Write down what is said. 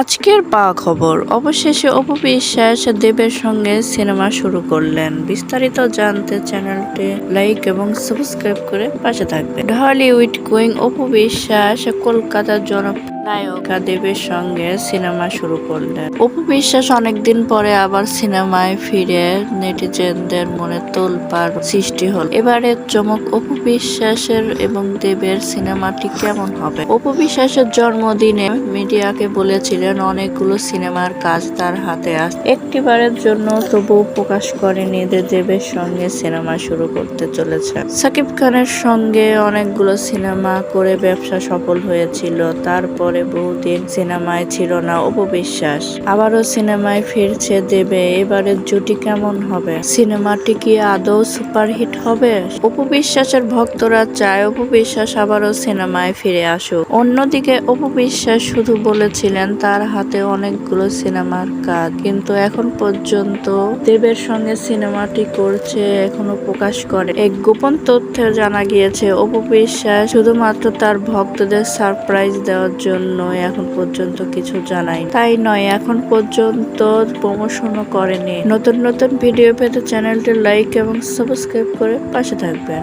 আজকের পা খবর। অবশেষে অপু বিশ্বাস দেবের সঙ্গে সিনেমা শুরু করলেন। বিস্তারিত জানতে চ্যানেলটি লাইক এবং সাবস্ক্রাইব করে পাশে থাকবেন। ঢালিউড কুইং অপু বিশ্বাস কলকাতার জননায়িকা দেবের সঙ্গে সিনেমা শুরু করলেন। অপু বিশ্বাস অনেকদিন পরে আবার সিনেমায় ফিরে নেটিজেনদের মনে তোলপাড় সৃষ্টি হল। এবারে চমক অপু বিশ্বাসের এবং দেবের সিনেমাটি কেমন হবে? অপু বিশ্বাসের জন্মদিনে মিডিয়াকে বলেছিলেন অনেকগুলো সিনেমার কাজ তার হাতে আস একটিবারের জন্য তবুও প্রকাশ করেনি যে দেবের সঙ্গে সিনেমা শুরু করতে চলেছে। সাকিব খানের সঙ্গে অনেকগুলো সিনেমা করে ব্যবসা সফল হয়েছিল। তারপরে বহুদিন সিনেমায় ছিল না অপু বিশ্বাস আবারও সিনেমায় ফিরছে দেবে এবারের জুটি কেমন হবে? সিনেমাটি কি আদৌ সুপারহিট হবে? অপু বিশ্বাসের ভক্তরা চায় অপু বিশ্বাস আবারও সিনেমায় ফিরে আসুক। অন্যদিকে অপু বিশ্বাস শুধু বলেছিলেন, তার হাতে অনেকগুলো সিনেমার কাজ। কিন্তু এখন পর্যন্ত দেবের সঙ্গে সিনেমাটি করছে এখনও প্রকাশ করে। এক গোপন তথ্য জানা গিয়েছে অপু বিশ্বাস শুধুমাত্র তার ভক্তদের সারপ্রাইজ দেওয়ার জন্য এখন পর্যন্ত কিছু জানাই তাই নয়, এখন পর্যন্ত প্রমোশনও করেনি। নতুন নতুন ভিডিও পেতে চ্যানেলটি লাইক এবং সাবস্ক্রাইব করে পাশে থাকবেন।